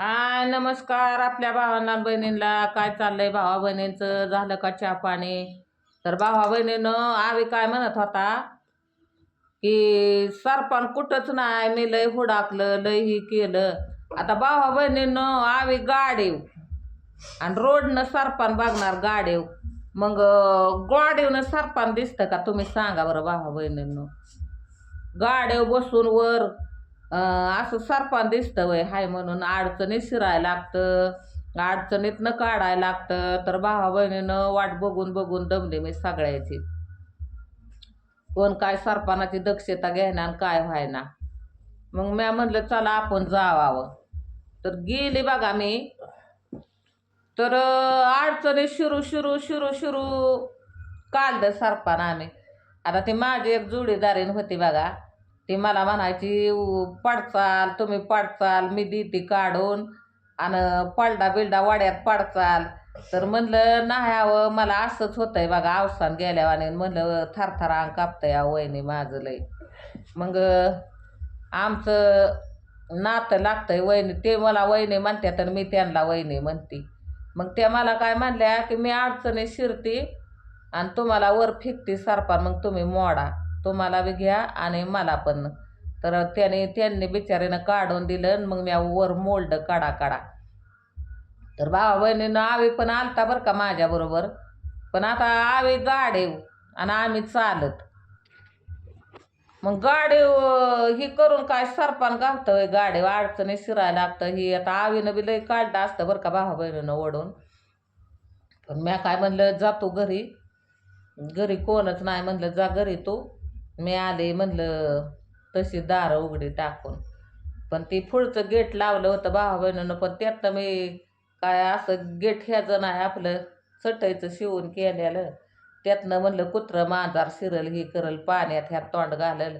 हा नमस्कार आपल्या भावांना बहिणींना. काय चाललंय भावा बहिणींचं? झालं का चहा पाणी? तर भावा बहिणीनं आवी काय म्हणत होता की सरपण कुठंच नाही मी लय हुडाकलं लय ही केलं. आता भावा बहिणीनं आवी गाडीव आणि रोडनं सरपण बघणार गाडीव. मग गाडीवनं सरपण दिसतं का? तुम्ही सांगा बरं भावा बहिणींनो. गाड्या बसून वर असं सरपान दिसतं वय हाय म्हणून अडचणीत शिरायला लागतं. अडचणीतनं काढायला लागतं. तर भावा बहिणीनं वाट बघून बघून दमली मी सगळ्याची. कोण काय सरपानाची दक्षता घेणार आणि काय व्हायना. मग म्या म्हणलं चला आपण जावावं. तर गेली बघा मी. तर अडचणी शिरू शिरू शिरू शिरू काढलं सरपान आम्ही. आता ती माझी एक जोडीदारीन होती बघा. ती मला म्हणायची "उ, पडचाल तुम्ही पडचाल मी देते काढून आणि पालडा बिलडा वाड्यात पडचाल. तर म्हणलं नाही हवं मला असंच होतंय बघा अवसान गेल्यावाने. म्हणलं थरथर अंग कापतंय अहो वहिनी माझं लय. मग आमचं नातं लागतंय वहिनी ते मला वहिनी म्हणत्या तर मी त्यांना वहिनी म्हणते. मग त्या मला काय म्हणल्या की मी अडचणी शिरते आणि तुम्हाला वर फिकते सरपा मग तुम्ही मोडा. तुम्हाला बी घ्या आणि मला पण. तर त्याने त्यांनी बिचाऱ्यानं काढून दिलं आणि मग मी वर मोल्ड काढा काढा. तर भावा बहिणीनं आवी पण आलता बरं का माझ्याबरोबर पण आता आवी गाडीव आणि आम्ही चालत. मग गाडीव ही करून काय सरपान गावतं गाडीव अडचणी शिरायला लागतं. ही आता आवीनं बी लई काढलं असतं बरं का भावा बहिणीनं ओढून. पण म्या काय म्हणलं जातो घरी. घरी कोणच नाही म्हणलं जा घरी तू. मी आले म्हणलं तशी दारं उघडी टाकून. पण ती पुढचं गेट लावलं होतं भावा बहिणीनं पण त्यातनं मी काय असं गेट ह्याचं नाही आपलं चटईचं शिवून केलेलं. त्यातनं म्हणलं कुत्रं मांजार शिरल ही करल पाण्यात ह्यात तोंड घालल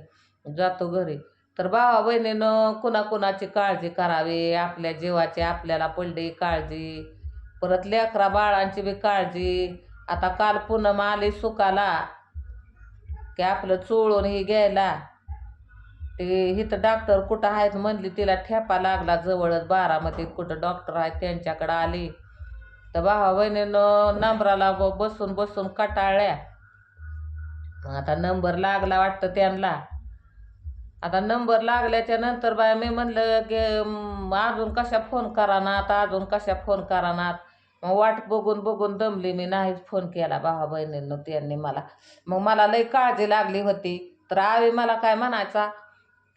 जातो घरी. तर भावा बहिणीनं कुणाकुणाची काळजी करावी आपल्या जीवाची आपल्याला पडली काळजी. परत लेकरा बाळांची बी काळजी. आता काल पूनम आली सुकाला की आपलं चोळून हे घ्यायला. ते इथं डॉक्टर कुठं आहेत म्हणली तिला ठेपा लागला जवळच बारामतीत. कुठं डॉक्टर आहेत त्यांच्याकडं आली. तर भावा बहिणीनं नंबराला ब- बसून बसून कटाळल्या. आता नंबर लागला वाटतं त्यांना. आता नंबर लागल्याच्या नंतर बाय मी म्हणलं की अजून कशा फोन करा ना आता अजून कशा फोन करा ना मग वाट बघून बघून दमली मी नाहीच फोन केला भावा बहिणीनं त्यांनी मला. मग मला लई काळजी लागली होती. तर आवी मला काय म्हणायचा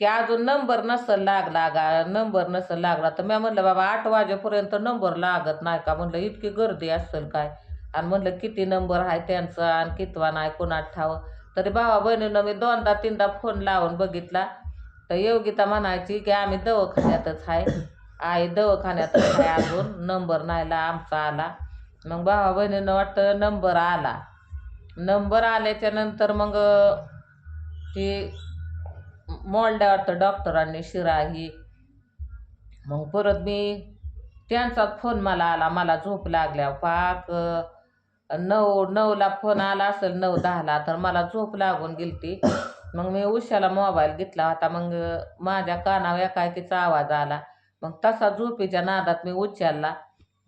की अजून नंबर नसल लागला गा नंबर नसल लागला तर मी म्हणलं बाबा आठ वाजेपर्यंत नंबर लागत नाही का? म्हणलं इतकी गर्दी असेल काय? आणि म्हणलं किती नंबर आहे त्यांचा आणि कितवा नाही कोणात ठावं? तरी भावा बहिणीनं मी दोनदा तीनदा फोन लावून बघितला. तर योगिता म्हणायची की आम्ही दवाखान्यातच आहे. आई दवाखान्यात आहे अजून. नंबर नाहीला आमचा आला. मग भावा बहिणीनं वाटतं नंबर आला. नंबर आल्याच्यानंतर मग ती मोलड्या वाटतं डॉक्टरांनी शिरा ही. मग परत मी त्यांचाच फोन मला आला. मला झोप लागल्या पाक नऊ नऊला फोन आला असेल नऊ दहाला तर मला झोप लागून गेलती. मग मी उशाला मोबाईल घेतला होता. मग माझ्या कानावर एकाएकीचा आवाज आला. मग तसा झोपेच्या नादात मी उच्चारला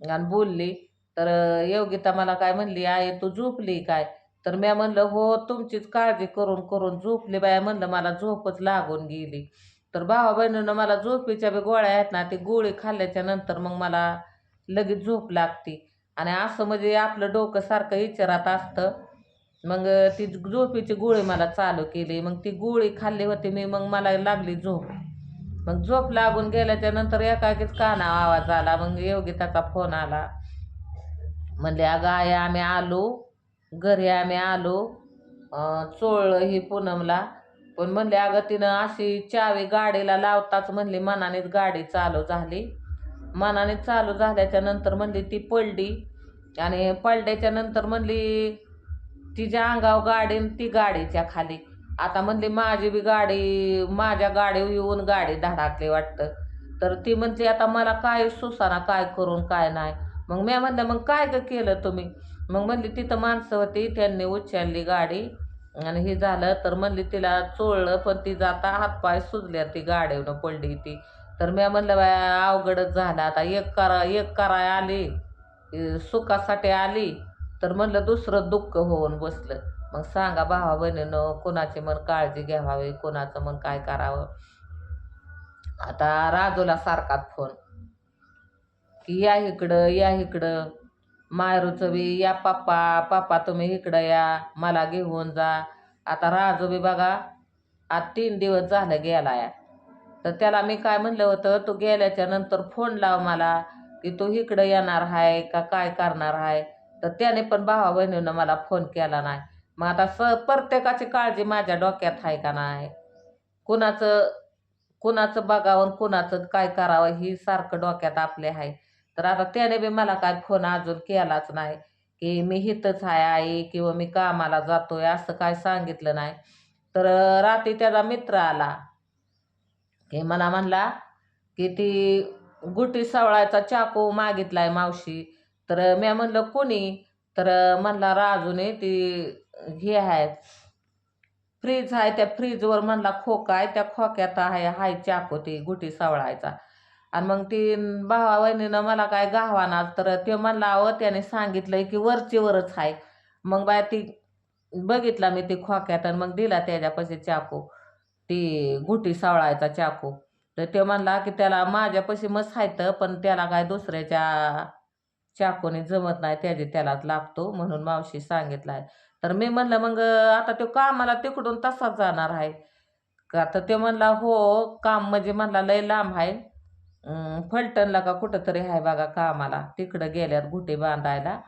आणि बोलली तर योगिता मला काय म्हणली आई तू झोपली काय? तर मी म्हणलं हो तुमचीच काळजी करून करून झोपली बाया म्हणलं मला झोपच लागून गेली. तर भावा बहिणीनं मला झोपेच्या बी गोळ्या आहेत ना ती गोळी खाल्ल्याच्या नंतर मग मला लगेच झोप लागते. आणि असं म्हणजे आपलं डोकं सारखं विचारात असतं. मग ती झोपेची गोळी मला चालू केली. मग ती गोळी खाल्ली होती मी मग मला लागली झोप. मग झोप लागून गेल्याच्यानंतर एकाकीच काना आवाज आला मग योगिताचा फोन आला. म्हणले अगं आई आम्ही आलो घरी आम्ही आलो चोळ ही पूनमला. पण म्हणले अगं तिनं अशी चावी गाडीला लावताच म्हणली मनानेच गाडी चालू झाली. मनाने चालू झाल्याच्यानंतर म्हणली ती पडली आणि पडल्याच्या नंतर म्हणली तिच्या अंगावर गाडी ती गाडीच्या खाली. आता म्हणली माझी बी गाडी माझ्या गाडीवर येऊन गाडी धाडाकली वाटतं. तर ती म्हणते आता मला काय सुसाना काय करून काय नाही. मग मी म्हणलं मग काय ग केलं तुम्ही? मग म्हणली तिथं माणसं होती त्यांनी उचलली गाडी आणि हे झालं. तर म्हणली तिला चोळलं पण ती जाता हातपाय सुजल्या ती गाडीवनं पडली ती. तर मी म्हणलं बाया अवघडच झालं. आता एक करा एक कराय आली सुखासाठी आली. तर म्हणलं दुसरं दुःख होऊन बसलं. मग सांगा भावा बहिणीनं कोणाची मन काळजी घ्यावी कोणाचं मन काय करावं? आता राजूला सारखा फोन की या इकडं या इकडं. मायरूचं बी या पप्पा पप्पा तुम्ही इकडं या मला घेऊन जा. आता राजू बी बघा आज तीन दिवस झालं गेला या तर त्याला मी काय म्हणलं होतं तू गेल्याच्यानंतर फोन लाव मला की तू इकडं येणार आहे का काय करणार आहे तर त्याने पण भावा बहिणीनं मला फोन केला नाही. मग आता स प्रत्येकाची काळजी माझ्या डोक्यात आहे का नाही? कुणाचं कुणाचं बघावं कुणाचं काय करावं ही सारखं डोक्यात आपले आहे. तर आता त्याने बी मला काय फोन अजून केलाच नाही की मी हिथंच आहे आई किंवा मी कामाला जातोय असं काय सांगितलं नाही. तर रात्री त्याचा मित्र आला की मला म्हणला की ती गुटी सवळायचा चाकू मागितलाय मावशी. तर मी म्हणलं कोणी? तर म्हणला राजूने ती हे आहे. फ्रीज आहे त्या फ्रीजवर म्हणला खोका आहे त्या खोक्यात आहे हाय चाकू ती गुटी सावळायचा. आणि मग ती भावा बहिणीनं मला काय गावाना तर ते म्हणला अहो त्याने सांगितलंय की वरची वरच आहे. मग बाय ती बघितला मी ती खोक्यात आणि मग दिला त्याच्यापाशी चाकू. ती गुटी सावळायचा चाकू. तर ते म्हणला की त्याला माझ्यापाशी मग आहे पण त्याला काय दुसऱ्याच्या चाकूने जमत नाही त्याचे त्यालाच लागतो म्हणून मावशी सांगितलाय. तर मी म्हणलं मग आता तो कामाला तिकडून तसाच जाणार आहे. का तर ते म्हणला हो काम म्हणजे म्हणला लय लांब आहे. फलटणला का कुठंतरी आहे बघा कामाला. तिकडं गेल्यात गुटे बांधायला.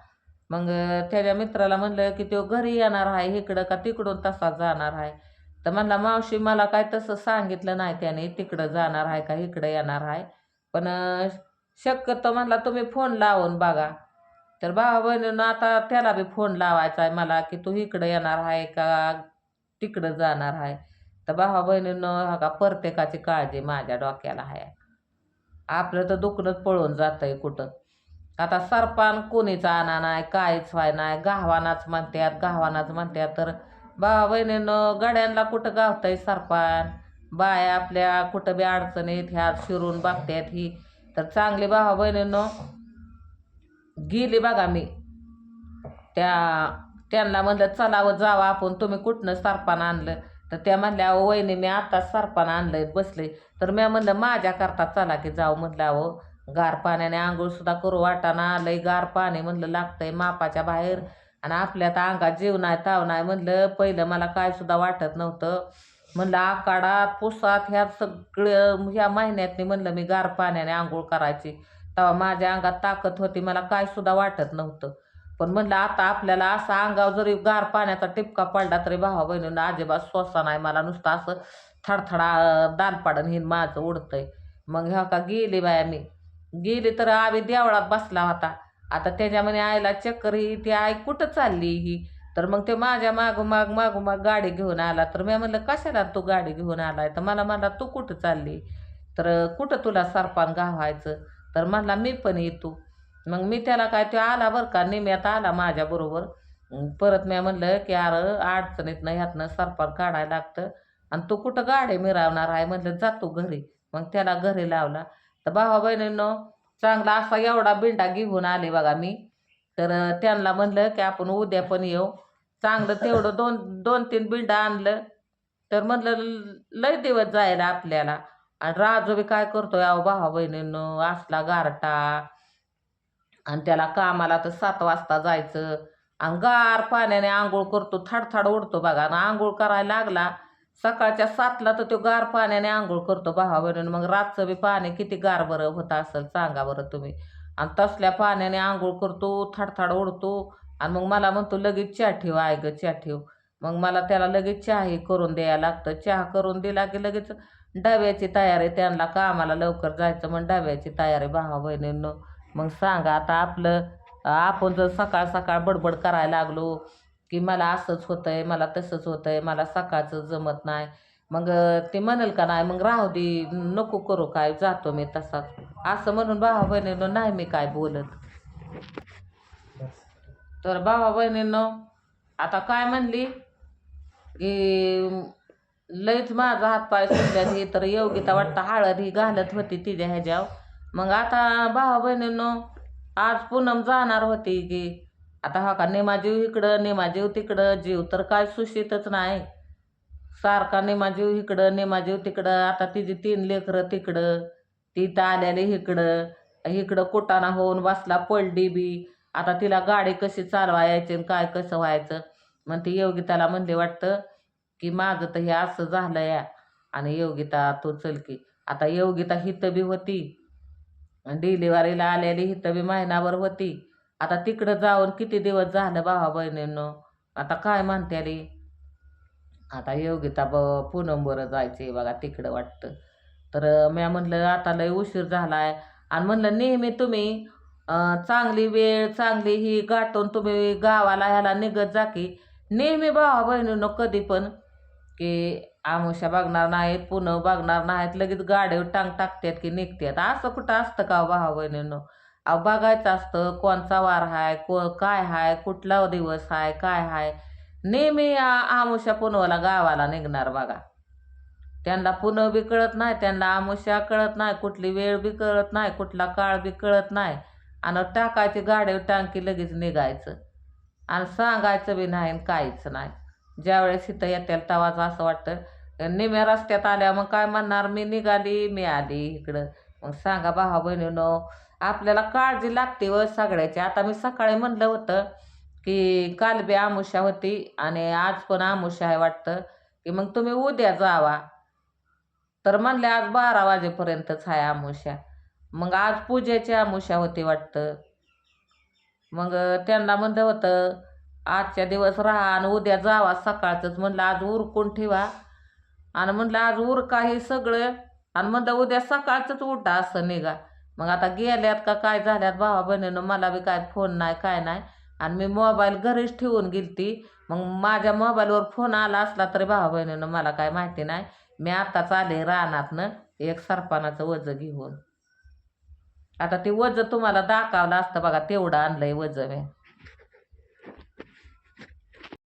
मग त्याच्या मित्राला म्हणलं की तो घरी येणार आहे इकडं का तिकडून तसाच जाणार आहे. तर म्हणला मावशी मला काय तसं सांगितलं नाही त्याने तिकडं जाणार आहे का इकडं येणार आहे. पण शक्यतो म्हणला तुम्ही फोन लावून बघा. तर भावा आता त्याला बी फोन लावायचा आहे मला की तू इकडं येणार आहे का? तिकडं जाणार आहे. तर भावा बहिणीनं हा का प्रत्येकाची काळजी माझ्या डोक्याला आहे. आपलं तर दुखणंच पळून जातंय कुठं. आता सरपान कोणीच आणा नाही काहीच व्हाय नाही. गावानाच म्हणतात गावानाच म्हणतात तर भावा बहिणीनं गड्यांना कुठं गावतंय सरपान? बाया आपल्या कुठं बी अडचणीत ह्या शिरून बघतात ही. तर चांगली भावा बहिणीनं गेली बघा मी. त्या त्यांना म्हणलं चलावं हो, जावं आपण. तुम्ही कुठनं सरपान आणलं? तर त्या म्हणल्या अहो वहिनी मी आत्ताच सरपान आणलंय बसले तर मी म्हणलं माझ्याकरता चला की जाऊ. म्हटलं अहो गार पाण्याने आंघोळसुद्धा करू वाटाना आलंय गार पाणी म्हणलं लागतंय मापाच्या बाहेर. आणि आपल्या तर अंगात जीव नाही ताव नाही. म्हणलं पहिलं मला काय सुद्धा वाटत नव्हतं. म्हणलं आकाडात पुसात ह्या सगळं ह्या महिन्यातनी म्हणलं मी गार पाण्याने आंघोळ करायची. तेव्हा माझ्या अंगात ताकद होती मला काय सुद्धा वाटत नव्हतं. पण म्हणलं आता आपल्याला असा अंगावर जरी गार पाण्याचा टिपका पडला तरी भावा बहिणीनं अजिबात स्वसा नाही मला नुसतं असं थडथडा दाल पाडन हिन माझं उडतंय. मग ह्या का गेली बाया मी? गेली तर आम्ही देवळात बसला होता. आता त्याच्यामध्ये आईला चक्कर ही ती आई कुठं चालली ही? तर मग ते माझ्या मागोमाग मागोमाग गाडी घेऊन आला. तर मी म्हणलं कशाला तू गाडी घेऊन आलाय? तर मला म्हणला तू कुठं चालली? तर कुठं तुला सरपान गावायचं? तर म्हणला मी पण येतो. मग मी त्याला काय तो आला बरं का निम्यात आला माझ्याबरोबर परत मी म्हणलं की अरे अडचणीतनं ह्यातनं सरपार काढायला लागतं. आणि तू कुठं गाडी मिरावणार आहे म्हणलं जातो घरी. मग त्याला घरी लावला. तर भावा बहिणीनं चांगला असा एवढा बिंडा घेऊन आले बघा मी. तर त्यांना म्हणलं की आपण उद्या पण येऊ. चांगलं तेवढं दोन दोन तीन बिंडा आणलं. तर म्हणलं ल- लय दिवस जायला आपल्याला. आणि राजू बी काय करतोय अहो भावा बहिणीनं असला गारटा. आणि त्याला कामाला तर सात वाजता जायचं. आणि गार पाण्याने आंघोळ करतो थाडथाड उडतो बघा. आणि आंघोळ करायला लागला सकाळच्या सातला तर तो गार पाण्याने आंघोळ करतो भावा बहिणीनं मग रातचं बी पाणी किती गार बरं होत असेल सांगा बरं तुम्ही. आणि तसल्या पाण्याने आंघोळ करतो थाडथाड उडतो आणि मग मला म्हणतो लगेच चहा ठेव आय ग चहा ठेव. मग मला त्याला लगेच चहाही करून द्यायला लागतं. चहा करून दिला की लगेच डब्याची तयारी त्यांना कामाला लवकर जायचं मग डब्याची तयारी भावा बहिणींनो. मग सांगा आता आपलं आपण जर सकाळ सकाळ बडबड करायला लागलो की मला असंच होतंय मला तसंच होतंय मला सकाळचं जमत नाही. मग ते म्हणेल का नाही मग राहू दे नको करू काय जातो मी तसाच. असं म्हणून भावा बहिणींनो नाही मी काय बोलत. तर भावा बहिणींनो आता काय म्हणली? की लईच माझा हातपाय सुटल्यात ही तर योगिता वाटतं हळद ही घालत होती तिच्या ह्याच्यावर. मग आता भावा बहिणींनो आज पूनम जाणार होती की आता हा का निमाजीव इकडं निमाजीव तिकडं जीव तर काय सुशितच नाही. सारखा निमाजीव इकडं निमाजीव तिकडं आता तिची तीन लेकरं तिकडं ती तर आलेली इकडं इकडं कुटाणा होऊन बसला पडली बी. आता तिला गाडी कशी चालवायची आणि काय कसं व्हायचं? मग ती योगिताला म्हणली वाटतं की माझं तर हे असं झालं या. आणि योगिता तू चल की. आता योगिता हिथं बी होती. डिलिव्हरीला आलेली हिथं बी महिनाभर होती. आता तिकडं जाऊन किती दिवस झालं भावा बहिणींनो? आता काय म्हणत्याली आता योगिता ब पूनम बरं जायचं बघा तिकडं वाटतं. तर म्या म्हणलं आता लय उशीर झालाय. आणि म्हणलं नेहमी तुम्ही चांगली वेळ चांगली ही गाठून तुम्ही गावाला ह्याला निघत जा की. नेहमी भावा बहिणीनं कधी पण की आमुष्या बघणार नाहीत पुनव बघणार नाहीत लगेच गाडीवर टांग टाकतात की निघतात असं कुठं असतं का हो भावा बहिणीनं अहो बघायचं असतं कोणचा वार हाय को काय हाय कुठला दिवस हाय काय हाय. नेहमी आ- आमुष्या पुनवला गावाला निघणार बघा. त्यांना पुनव बी कळत नाही त्यांना आमुष्या कळत नाही कुठली वेळ बी कळत नाही कुठला काळ बी कळत नाही. आणि टाकायची गाडीवर टांकी लगेच निघायचं. आणि सांगायचं बी नाही आणि काहीच नाही. ज्यावेळेस इथं येतील तेव्हाच असं वाटतं. निम्या रस्त्यात आल्या मग काय म्हणणार? मी निघाली मी आली इकडं. मग सांगा भावा बहिणीनो आपल्याला काळजी लागते व सगळ्याची. आता मी सकाळी म्हणलं होतं की काल बी आमुषा होती आणि आज पण आमुषा आहे वाटतं की मग तुम्ही उद्या जावा. तर म्हणले आज बारा वाजेपर्यंतच आहे आमुषा मग आज पूजेची आमुषा होती वाटतं. मग त्यांना म्हणलं होतं आजच्या दिवस राहा आणि उद्या जावा. सकाळचंच म्हणलं आज उरकून ठेवा. आणि म्हणलं आज उरका हे सगळं. आणि म्हणलं उद्या सकाळचंच उठा असं निघा. मग आता गेल्यात का काय झाल्यात भावा बहिणीनं? मला बी काय फोन नाही काय नाही. आणि मी मोबाईल घरीच ठेवून गेलती. मग माझ्या मोबाईलवर फोन आला असला तरी भावा बहिणीनं मला काय माहिती नाही. मी आत्ताच आले रानातनं एक सरपानाचं वजं घेऊन. आता ते वजं तुम्हाला दाखवलं असतं बघा तेवढं आणलंय वजं मी.